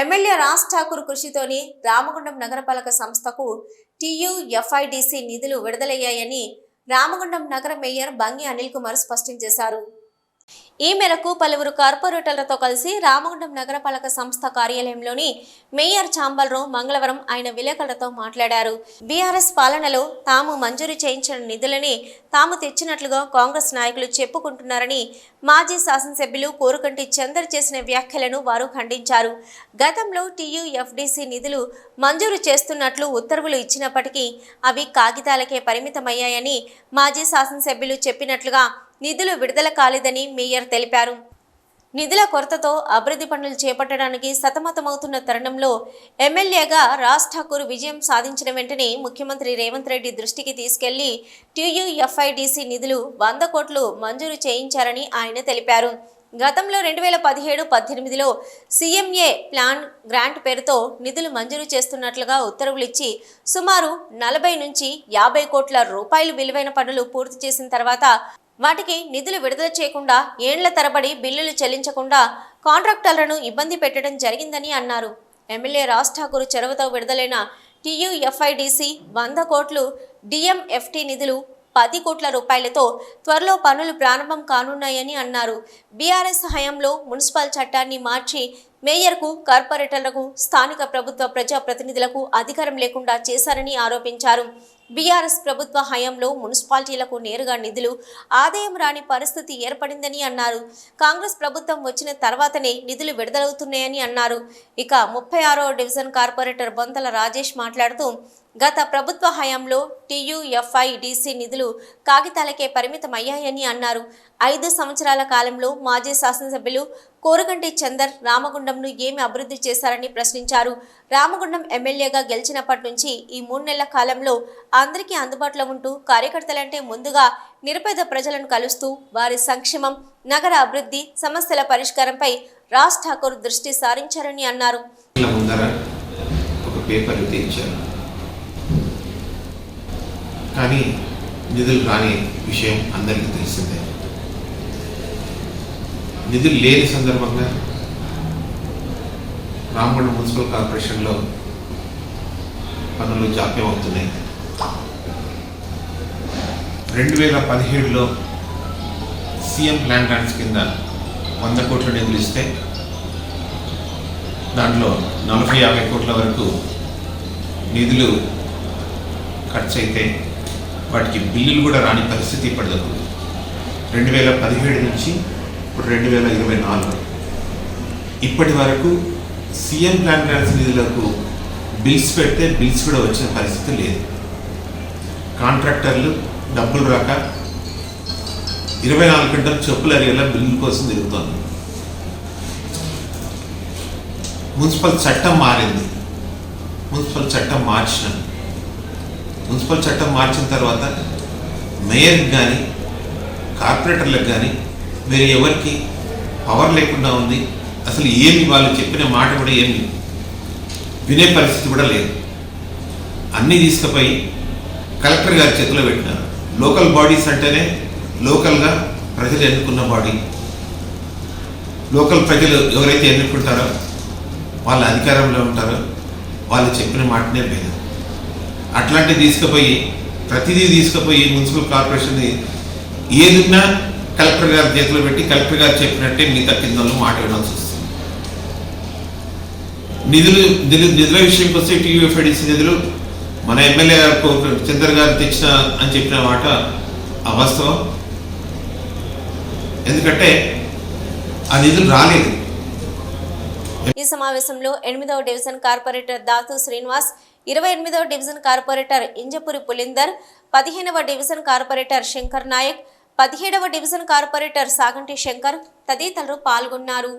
MLA Raj Thakur కృషితోని రామగుండం నగరపాలక సంస్థకు T U F I D C నిధులు విడుదలయ్యాయని రామగుండం నగర మేయర్ బంగి అనిల్ కుమార్ స్పష్టం చేశారు. ఈ మేరకు పలువురు కార్పొరేటర్లతో కలిసి రామగుండం నగరపాలక సంస్థ కార్యాలయంలోని మేయర్ చాంబల్రావు మంగళవారం ఆయన విలేకరులతో మాట్లాడారు. బీఆర్ఎస్ పాలనలో తాము మంజూరు చేయించిన నిధులని తాము తెచ్చినట్లుగా కాంగ్రెస్ నాయకులు చెప్పుకుంటున్నారని మాజీ శాసనసభ్యులు కోరుకంటి చందర్ చేసిన వ్యాఖ్యలను వారు ఖండించారు. గతంలో టీయూఎఫ్డిసి నిధులు మంజూరు చేస్తున్నట్లు ఉత్తర్వులు ఇచ్చినప్పటికీ అవి కాగితాలకే పరిమితమయ్యాయని మాజీ శాసనసభ్యులు చెప్పినట్లుగా నిధులు విడుదల కాలేదని మేయర్ తెలిపారు. నిధుల కొరతతో అభివృద్ధి పనులు చేపట్టడానికి సతమతమవుతున్న తరుణంలో ఎమ్మెల్యేగా రాజ్ ఠాకూర్ విజయం సాధించిన వెంటనే ముఖ్యమంత్రి రేవంత్ రెడ్డి దృష్టికి తీసుకెళ్ళి టీయూఎఫ్ఐడిసి నిధులు వంద కోట్లు మంజూరు చేయించారని ఆయన తెలిపారు. గతంలో రెండు వేల పదిహేడు పద్దెనిమిదిలో సీఎంఏ ప్లాన్ గ్రాంట్ పేరుతో నిధులు మంజూరు చేస్తున్నట్లుగా ఉత్తర్వులు ఇచ్చి సుమారు నలభై నుంచి యాభై కోట్ల రూపాయలు విలువైన పనులు పూర్తి చేసిన తర్వాత వాటికి నిధులు విడుదల చేయకుండా ఏండ్ల తరబడి బిల్లులు చెల్లించకుండా కాంట్రాక్టర్లను ఇబ్బంది పెట్టడం జరిగిందని అన్నారు. ఎమ్మెల్యే రాజ్ ఠాకూర్ చొరవతో విడుదలైన టీయూఎఫ్ఐడిసి వంద కోట్లు డిఎంఎఫ్టి నిధులు పది కోట్ల రూపాయలతో త్వరలో పనులు ప్రారంభం కానున్నాయని అన్నారు. బీఆర్ఎస్ హయాంలో మున్సిపల్ చట్టాన్ని మార్చి మేయర్కు కార్పొరేటర్లకు స్థానిక ప్రభుత్వ ప్రజాప్రతినిధులకు అధికారం లేకుండా చేశారని ఆరోపించారు. బీఆర్ఎస్ ప్రభుత్వ హయాంలో మున్సిపాలిటీలకు నేరుగా నిధులు ఆదాయం రాని పరిస్థితి ఏర్పడిందని అన్నారు. కాంగ్రెస్ ప్రభుత్వం వచ్చిన తర్వాతనే నిధులు విడుదలవుతున్నాయని అన్నారు. ఇక ముప్పై ఆరో డివిజన్ కార్పొరేటర్ బొంతల రాజేష్ మాట్లాడుతూ గత ప్రభుత్వ హయాంలో టీయూఎఫ్ఐడిసి నిధులు కాగితాలకే పరిమితమయ్యాయని అన్నారు. ఐదు సంవత్సరాల కాలంలో మాజీ శాసనసభ్యులు కోరగంటి చందర్ రామగుండంను ఏమి అభివృద్ధి చేశారని ప్రశ్నించారు. రామగుండం ఎమ్మెల్యేగా గెలిచినప్పటి నుంచి ఈ మూడు నెలల కాలంలో అందరికీ అందుబాటులో ఉంటూ కార్యకర్తలంటే ముందుగా నిరుపేద ప్రజలను కలుస్తూ వారి సంక్షేమం నగర అభివృద్ధి సమస్యల పరిష్కారంపై రాజ్ ఠాకూర్ దృష్టి సారించారని అన్నారు. కానీ నిధులు రాని విషయం అందరికీ తెలిసిందే. నిధులు లేని సందర్భంగా రామగుండం మున్సిపల్ కార్పొరేషన్లో పనులు జాప్యం అవుతున్నాయి రెండు వేల పదిహేడులో సీఎం ప్లాన్ గ్రాంట్స్ కింద వంద కోట్ల నిధులు ఇస్తే దాంట్లో నలభై యాభై కోట్ల వరకు నిధులు ఖర్చు అయితే వాటికి బిల్లులు కూడా రాని పరిస్థితి ఇప్పటిదాకా రెండు వేల పదిహేడు నుంచి ఇప్పుడు రెండు వేల ఇరవై నాలుగు. ఇప్పటి వరకు సీఎం ప్లాన్ గ్రాంట్స్ నిధులకు బిల్స్ పెడితే బిల్స్ కూడా వచ్చిన పరిస్థితి లేదు. కాంట్రాక్టర్లు డబ్బులు రాక ఇరవై నాలుగు గంటలు చెప్పులు అరిగేలా బిల్లుల కోసం తిరుగుతోంది. మున్సిపల్ చట్టం మారింది. మున్సిపల్ చట్టం మార్చినాం. మున్సిపల్ చట్టం మార్చిన తర్వాత మేయర్కి కానీ కార్పొరేటర్లకు కానీ వేరే ఎవరికి పవర్ లేకుండా ఉంది. అసలు ఏమి వాళ్ళు చెప్పిన మాట కూడా ఏమి వినే పరిస్థితి కూడా లేదు. అన్నీ తీసుకుపోయి కలెక్టర్ గారి చేతిలో పెట్టినారు లోకల్ బాడీస్ అంటేనే లోకల్గా ప్రజలు ఎన్నుకున్న బాడీ. లోకల్ ప్రజలు ఎవరైతే ఎన్నుకుంటారో వాళ్ళ అధికారంలో ఉంటారో వాళ్ళు చెప్పిన మాటనే భేదం. అట్లాంటివి తీసుకుపోయి ప్రతిదీ తీసుకుపోయి మున్సిపల్ కార్పొరేషన్ ఏదున్నా కలెక్టర్ గారి చేతిలో పెట్టి కలెక్టర్ గారు చెప్పినట్టే మిగతా కింద వాళ్ళు మాట వినాల్సి వస్తుంది. నిధులు నిధులు నిధుల విషయంకి వస్తే టీయూఎఫ్ఐడిసి నిధులు మన ఎమ్మెల్యే గారు చంద్ర గారు తెచ్చిన అని చెప్పిన మాట అవాస్తవం. ఎందుకంటే ఆ నిధులు రాలేదు. ఈ సమావేశంలో ఎనిమిదవ డివిజన్ కార్పొరేటర్ దాతు శ్రీనివాస్ ఇరవై ఎనిమిదవ డివిజన్ కార్పొరేటర్ ఇంజపురి పులిందర్ పదిహేనవ డివిజన్ కార్పొరేటర్ శంకర్ నాయక్ పదిహేడవ డివిజన్ కార్పొరేటర్ సాగంటి శంకర్ తదితరులు పాల్గొన్నారు.